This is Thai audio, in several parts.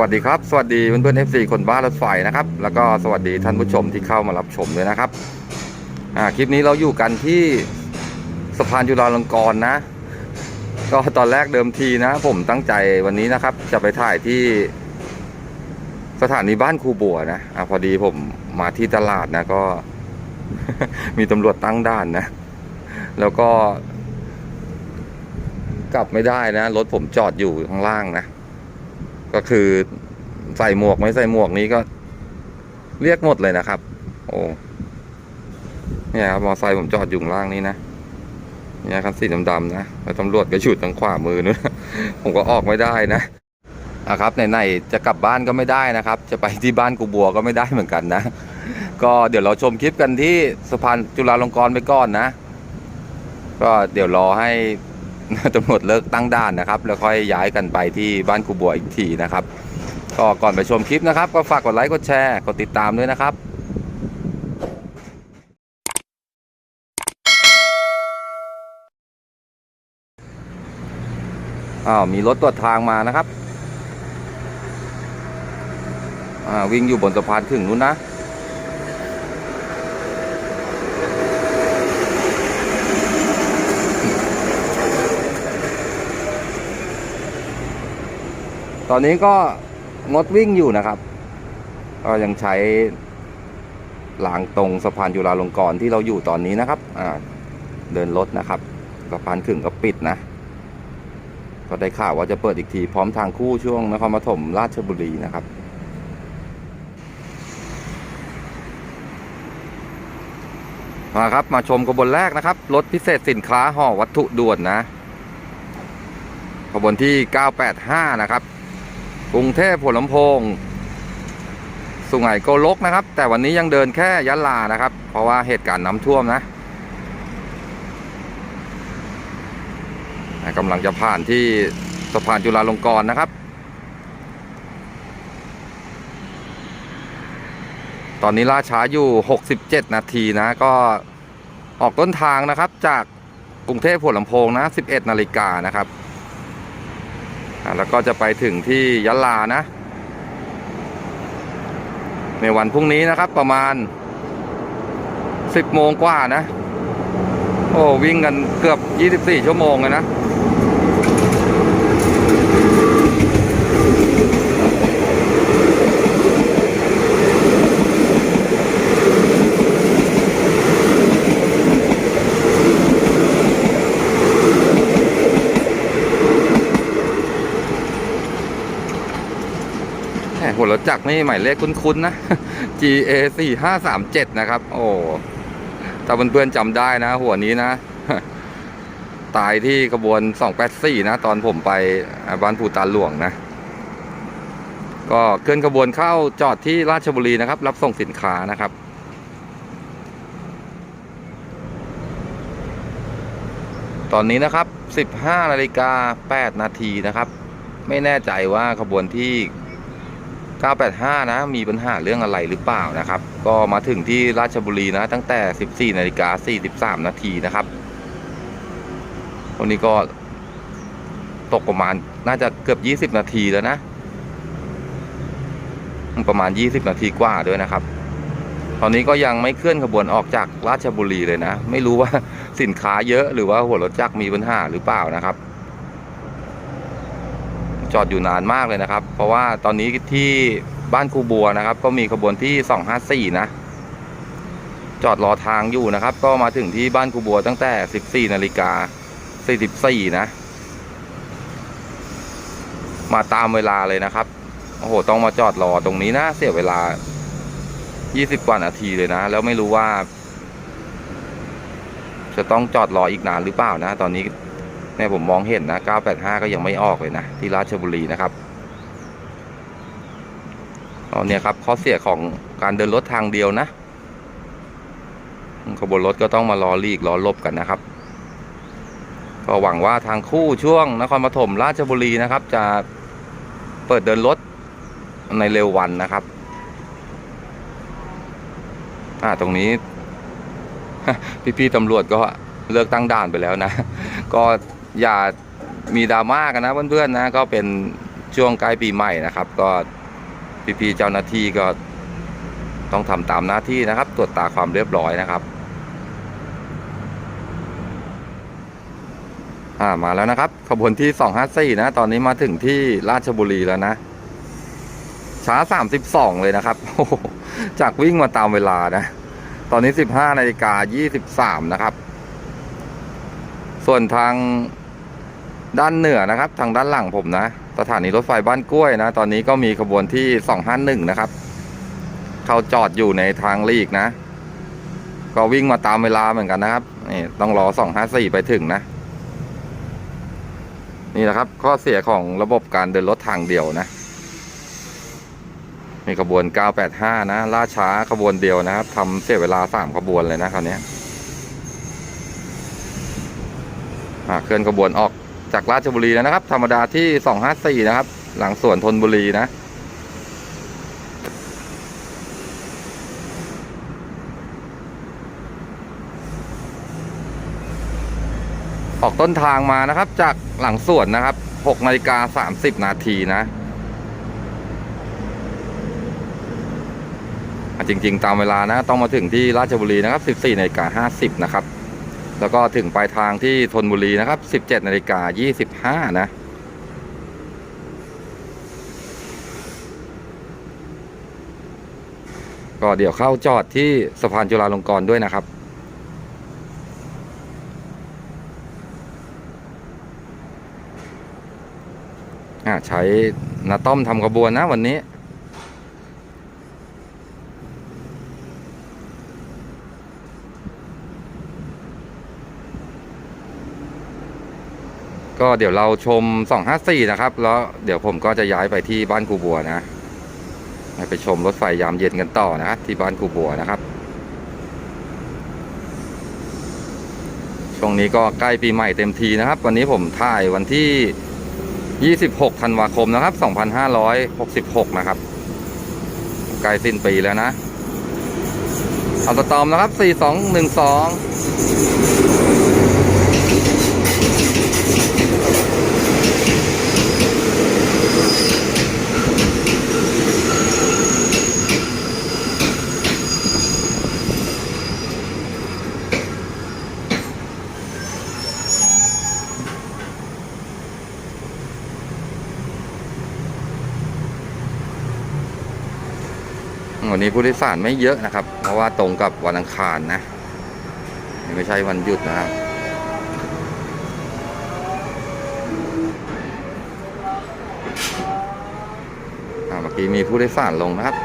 วัสดีครับ สวัสดีเพื่อนๆ FC คนบ้ารถไฟนะครับ แล้วก็สวัสดีท่านผู้ชมที่เข้ามารับชมด้วยนะครับ อ่า คลิปนี้เราอยู่กันที่สะพานจุฬาลงกรณ์นะ ก็ตอนแรกเดิมทีนะ ผมตั้งใจวันนี้นะครับ จะไปถ่ายที่สถานีบ้านครูบัวนะ อ่าพอดีผมมาที่ตลาดนะ ก็ มีตำรวจตั้งด่านนะ แล้วก็ กลับไม่ได้นะ รถผมจอดอยู่ข้างล่างนะ ก็คือใส่หมวกไม่ใส่หมวกนี้ก็เรียกหมดเลยนะครับ โอ้เนี่ยครับมอไซค์ผมจอดอยู่ข้างล่างนี้นะเนี่ยคันสีดำๆนะแล้วตำรวจก็ฉุดทางขวามือนู้นผมก็ออกไม่ได้นะอะครับไหนๆจะกลับบ้านก็ไม่ได้นะครับ จะไปที่บ้านกูบัวก็ไม่ได้เหมือนกันนะ ก็เดี๋ยวเราชมคลิปกันที่สะพานจุฬาลงกรณ์ไปก่อนนะ ก็เดี๋ยวรอให้ ตำรวจเลิกตั้งด่านนะครับ แล้วค่อยย้ายกันไปที่บ้านครูบัวอีกทีนะครับ ก็ก่อนไปชมคลิปนะครับ ก็ฝากกดไลค์กดแชร์กดติดตามด้วยนะครับอ้าวมีรถตรวจทางมานะครับ อ่าวิ่งอยู่บนสะพานถึงนู้นนะ ตอนนี้ก็งดวิ่งอยู่นะครับ ก็ยังใช้หลางตรงสะพานจุฬาลงกรณ์ที่เราอยู่ตอนนี้นะครับ อ่า เดินรถนะครับสะพานขึงก็ปิดนะ ก็ได้ข่าวว่าจะเปิดอีกทีพร้อมทางคู่ช่วงนครปฐมราชบุรีนะครับมาครับมาชมขบวนแรกนะครับ รถพิเศษสินค้าห่อวัตถุด่วนนะ ขบวนที่ 985 นะครับ กรุงเทพหัวลำโพง สุไหงโกลกนะครับ แต่วันนี้ยังเดินแค่ยะลานะครับ เพราะว่าเหตุการณ์น้ำท่วมนะกำลังจะผ่านที่สะพานจุฬาลงกรณ์นะครับ ตอนนี้ล่าช้าอยู่ 67 นาทีนะ ก็ออกต้นทางนะครับจากกรุงเทพหัวลำโพงนะ 11 นาฬิกานะครับ อ่าแล้วก็จะไปถึงที่ยะลานะ ในวันพรุ่งนี้นะครับประมาณ 10โมงกว่านะ โอ้วิ่งกันเกือบ 24 ชั่วโมงเลยนะ รถจักรนี่หมายเลขคุ้นๆนะ GA 4 5 3 7 นะครับ โอ้ถ้าเพื่อนๆจำได้นะ หัวนี้นะ ตายที่ขบวน 284 นะ ตอนผมไปบ้านภูตาหลวงนะ ก็เคลื่อนขบวนเข้าจอดที่ราชบุรีนะครับ รับส่งสินค้านะครับตอนนี้นะครับ 15นาฬิกา8นาทีนะครับ ไม่แน่ใจว่าขบวนที่ 985 นะ มีปัญหาเรื่องอะไรหรือเปล่านะครับ ก็มาถึงที่ราชบุรีนะ ตั้งแต่ 14นาฬิกา43 นาทีนะครับวันนี้ก็ตกประมาณน่าจะเกือบ 20 นาทีแล้วนะ ประมาณ 20 นาทีกว่าด้วยนะครับ ตอนนี้ก็ยังไม่เคลื่อนขบวนออกจากราชบุรีเลยนะ ไม่รู้ว่าสินค้าเยอะหรือว่าหัวรถจักรมีปัญหาหรือเปล่านะครับ จอดอยู่นานมากเลยนะครับ เพราะว่าตอนนี้ที่บ้านครูบัวนะครับ ก็มีขบวนที่ 254 นะ จอดรอทางอยู่นะครับ ก็มาถึงที่บ้านครูบัวตั้งแต่ 14นาฬิกา44 นะ มาตามเวลาเลยนะครับ โอ้โห ต้องมาจอดรอตรงนี้นะ เสียเวลา 20 กว่านาทีเลยนะ แล้วไม่รู้ว่า จะต้องจอดรออีกนานหรือเปล่านะ ตอนนี้ เนี่ยผมมองเห็นนะ 985 ก็ยังไม่ออกเลยนะ ที่ราชบุรีนะครับเอาเนี่ยครับข้อเสียของการเดินรถทางเดียวนะขบวนรถก็ต้องมารอลีกรอลบกันนะครับ ก็หวังว่าทางคู่ช่วงนครปฐมราชบุรีนะครับ จะเปิดเดินรถในเร็ววันนะครับอ่าตรงนี้พี่ๆตำรวจก็เลิกตั้งด่านไปแล้วนะ ก็ อย่ามีดราม่ากันนะเพื่อนๆนะก็เป็นช่วงใกล้ปีใหม่นะครับ ก็พี่ๆเจ้าหน้าที่ก็ต้องทำตามหน้าที่นะครับ ตรวจตาความเรียบร้อยนะครับอ่ามาแล้วนะครับ ขบวนที่สองห้าสี่นะ ตอนนี้มาถึงที่ราชบุรีแล้วนะ ช้าสามสิบสองเลยนะครับโอ้จากวิ่งมาตามเวลานะ ตอนนี้สิบห้านาฬิกายี่สิบสามนะครับ ส่วนทาง ด้านเหนือนะครับ ทางด้านหลังผมนะ สถานีรถไฟบ้านกล้วยนะ ตอนนี้ก็มีขบวนที่สองห้าหนึ่งนะครับ เขาจอดอยู่ในทางลีกนะ ก็วิ่งมาตามเวลาเหมือนกันนะครับนี่ต้องรอสองห้าสี่ไปถึงนะ นี่แหละครับ ข้อเสียของระบบการเดินรถทางเดียวนะ มีขบวน 985 นะ ล่าช้าขบวนเดียวนะครับทำเสียเวลา 3 ขบวนเลยนะคราวนี้เคลื่อนขบวนออก จากราชบุรีแล้วนะครับ ธรรมดาที่254นะครับ หลังสวนธนบุรีนะออกต้นทางมานะครับ จากหลังสวนนะครับ6นาฬิกา30 นาทีนะอะจริง ๆ ตามเวลานะ ต้องมาถึงที่ราชบุรีนะครับ 14นาฬิกา50 นะครับ แล้วก็ถึงปลายทางที่ธนบุรีนะครับ 17นาฬิกา25 นะ ก็เดี๋ยวเข้าจอดที่สะพานจุฬาลงกรณ์ด้วยนะครับ ใช้นาต้อมทำขบวนนะวันนี้ ก็เดี๋ยวเราชม 254 นะครับ แล้วเดี๋ยวผมก็จะย้ายไปที่บ้านครูบัวนะ ไปชมรถไฟยามเย็นกันต่อนะครับที่บ้านครูบัวนะครับ ช่วงนี้ก็ใกล้ปีใหม่เต็มทีนะครับ วันนี้ผมถ่ายวันที่ 26 ธันวาคมนะครับ 2566 นะครับ ใกล้สิ้นปีแล้วนะ เอาสตอมนะครับ 4212 วันนี้ผู้โดยสารไม่เยอะนะครับ เพราะว่าตรงกับวันอังคารนะไม่ใช่วันหยุดนะครับเมื่อกี้มีผู้โดยสารลงนะครับ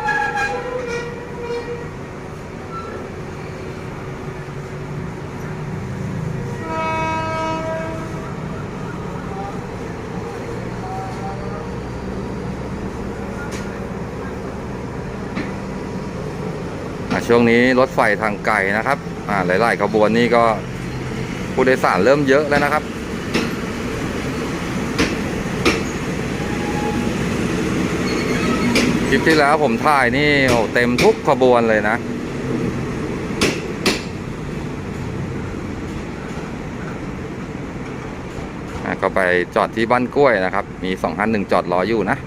ช่วงนี้รถไฟทางไกลนะครับ อ่าหลายๆขบวนนี่ก็ผู้โดยสารเริ่มเยอะแล้วนะครับ คลิปที่แล้วผมถ่ายนี่โอ้เต็มทุกขบวนเลยนะก็ไปจอดที่บ้านกล้วยนะครับ มีสองคันหนึ่งจอดรออยู่นะ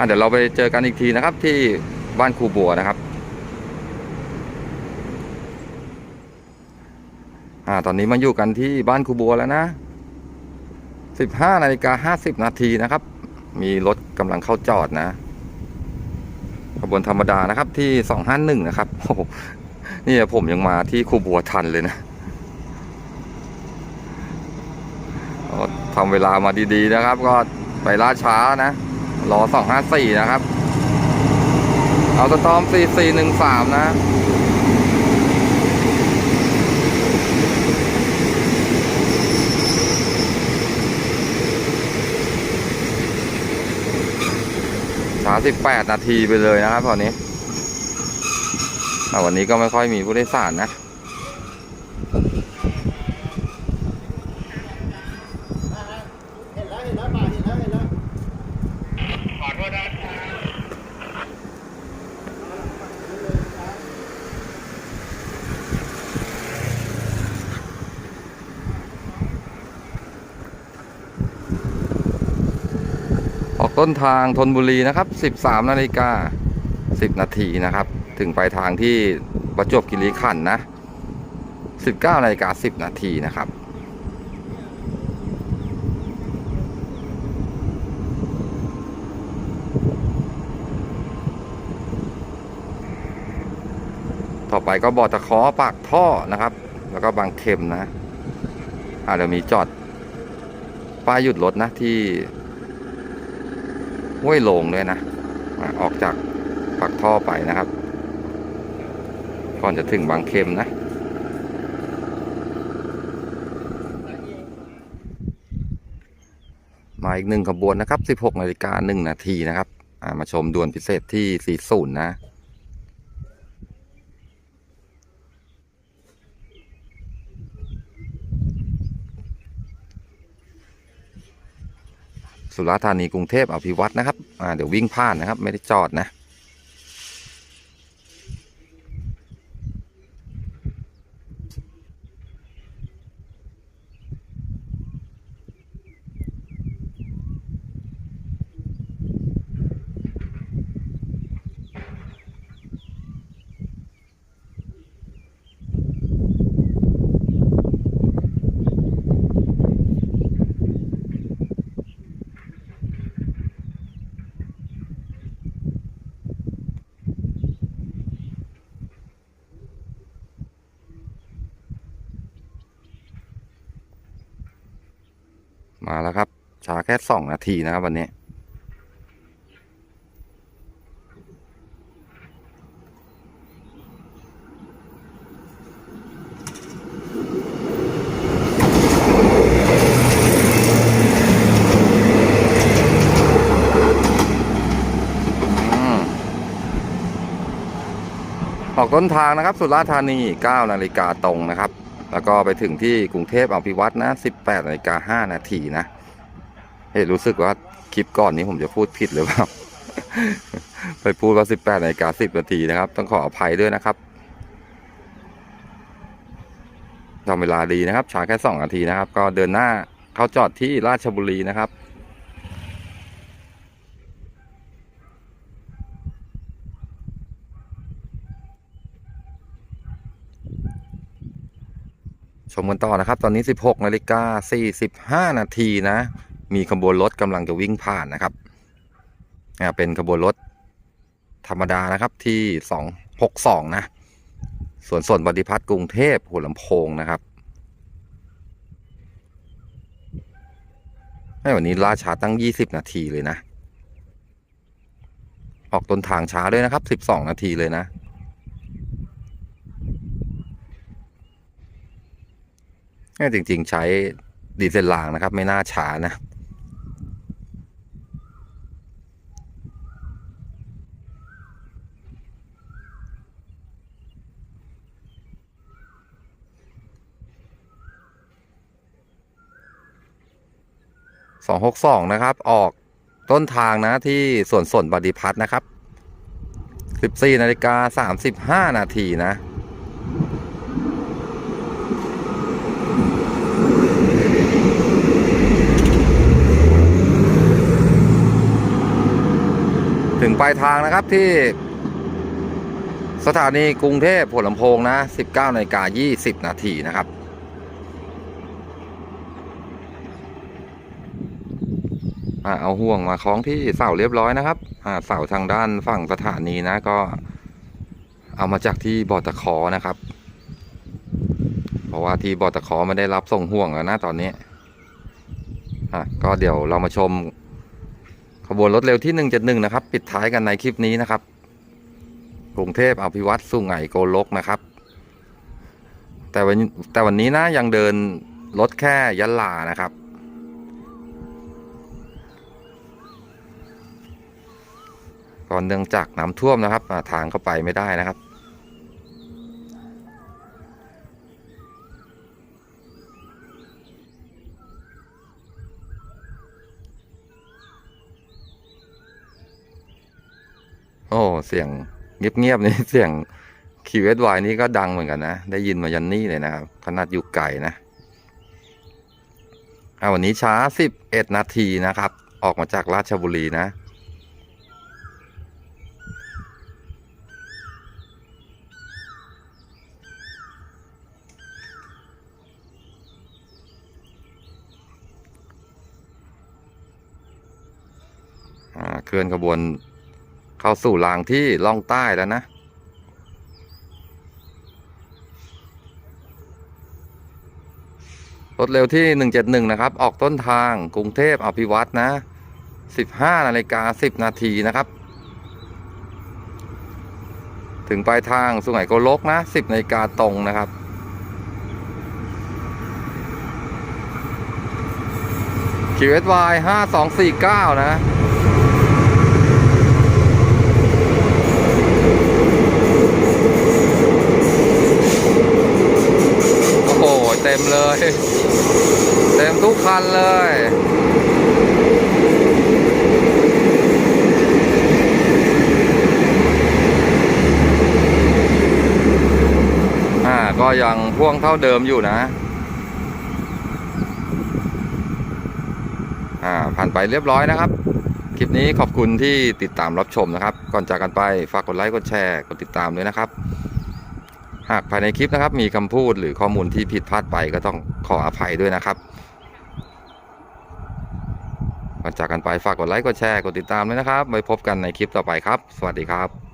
ะเดี๋ยวเราไปเจอกันอีกทีนะครับที่บ้านครูบัวนะครับ อ่า ตอนนี้มาอยู่กันที่บ้านครูบัวแล้วนะสิบห้านาฬิกาห้าสิบนาทีนะครับ มีรถกำลังเข้าจอดนะ ขบวนธรรมดานะครับ ที่สองห้าหนึ่งนะครับโอ้โหนี่ผมยังมาที่ครูบัวทันเลยนะทำเวลามาดีๆนะครับ ก็ไปล่าช้านะรอสองห้าสี่นะครับ เอาสตอมสี่สี่หนึ่งสามนะ สาสิบแปดนาทีไปเลยนะครับตอนนี้วันนี้ก็ไม่ค่อยมีผู้โดยสารนะ เห็นแล้วเห็นแล้วป่าเห็นแล้วเห็นแล้ว ขอโทษนะ เอก ต้นทางธนบุรีนะครับ 13นาฬิกา10 นาทีนะครับ ถึงไปลายทางที่ประจวบคีรีขันธ์นะ 19นาฬิกา10 นาทีนะครับต่อไปก็บอตะเคอปากท่อนะครับ แล้วก็บางเข็มนะอาจจะมีจอดป้ายหยุดรถนะที่ ห้วยโลงด้วยนะออกจากปากท่อไปนะครับ ก่อนจะถึงบางเข็มนะ มาอีกหนึ่งขบวนนะครับ 16นาฬิกา1นาทีนะครับามาชมด่วนพิเศษที่ 40 นะ สุราษฎร์ธานีกรุงเทพอภิวัตนะครับอ่าเดี๋ยววิ่งผ่านนะครับ ไม่ได้จอดนะ มาแล้วครับช้าแค่สองนาทีนะครับวันนี้อออกต้นทางนะครับ สุราษฎร์ธานี9นาฬิกาตรงนะครับ แล้วก็ไปถึงที่กรุงเทพอภิวัตนะ18นาฬิกา5นาทีนะเฮ้ยรู้สึกว่าคลิปก่อนนี้ผมจะพูดผิดหรือเปล่าไปพูดว่า 18นาฬิกา10นาทีนะครับ ต้องขออภัยด้วยนะครับทำเวลาดีนะครับช้าแค่ 2 นาทีนะครับ ก็เดินหน้าเข้าจอดที่ราชบุรีนะครับ ชมกันต่อนะครับ ตอนนี้ 16นาฬิกา45 นาทีนะ มีขบวนรถกำลังจะวิ่งผ่านนะครับอ่เป็นขบวนรถธรรมดานะครับที่ 262 นะส่วนส่วนปฏิพัฒน์กรุงเทพหัวลำโพงนะครับให้วันนี้ล่าช้าตั้ง 20 นาทีเลยนะ ออกต้นทางช้าด้วยนะครับ 12 นาทีเลยนะ นี่จริง ๆ ใช้ดีเซลรางนะครับ ไม่น่าช้านะ สองหกสองนะครับ ออกต้นทางนะที่สวนสนบดิพัฒน์นะครับสิบสี่นาฬิกาสามสิบห้านาทีนะ ถึงปลายทางนะครับที่ สถานีกรุงเทพหัวลำโพงนะ 19นาฬิกา20 นาทีนะครับอ่าเอาห่วงมาคล้องที่เสาเรียบร้อยนะครับอ่าเสาทางด้านฝั่งสถานีนะก็ เอามาจากที่บอตะคอนะครับ เพราะว่าที่บอตะคอไม่ได้รับส่งห่วงแล้วนะตอนนี้อะก็เดี๋ยวเรามาชม ขบวนรถเร็วที่ 171 นะครับ ปิดท้ายกันในคลิปนี้นะครับ กรุงเทพอภิวัตสุไหงโกลกนะครับ แต่วันแต่วันนี้นะยังเดินรถแค่ยะลานะครับ ก่อนเนื่องจากน้ำท่วมนะครับ ทางเข้าไปไม่ได้นะครับ โอ้เสียงเงียบๆนี่เสียงคีเวสวนี่ก็ดังเหมือนกันนะ ได้ยินมายันนี่เลยนะครับ ขนาดอยู่ไกลนะเอาวันนี้ช้า11นาทีนะครับ ออกมาจากราชบุรีนะ เคลื่อนขบวน เข้าสู่รางที่ล่องใต้แล้วนะรถเร็วที่ 171 นะครับ ออกต้นทางกรุงเทพอภิวัตนะ 15 นาฬิกา 10 นาทีนะครับ ถึงปลายทางสุไหงโกลกนะ 10 นาฬิกาตรงนะครับ QSY 5249 นะ โอ้โห เต็มเลย เต็มทุกคันเลยอ่าก็ยังพ่วงเท่าเดิมอยู่นะ อ่า ผ่านไปเรียบร้อยนะครับ คลิปนี้ขอบคุณที่ติดตามรับชมนะครับ ก่อนจากกันไป ฝากกดไลค์ กดแชร์ กดติดตามด้วยนะครับ หากภายในคลิปนะครับ มีคำพูดหรือข้อมูลที่ผิดพลาดไปก็ต้องขออภัยด้วยนะครับก่อนจากกันไปฝากกดไลค์กดแชร์กดติดตามด้วยนะครับไว้พบกันในคลิปต่อไปครับ สวัสดีครับ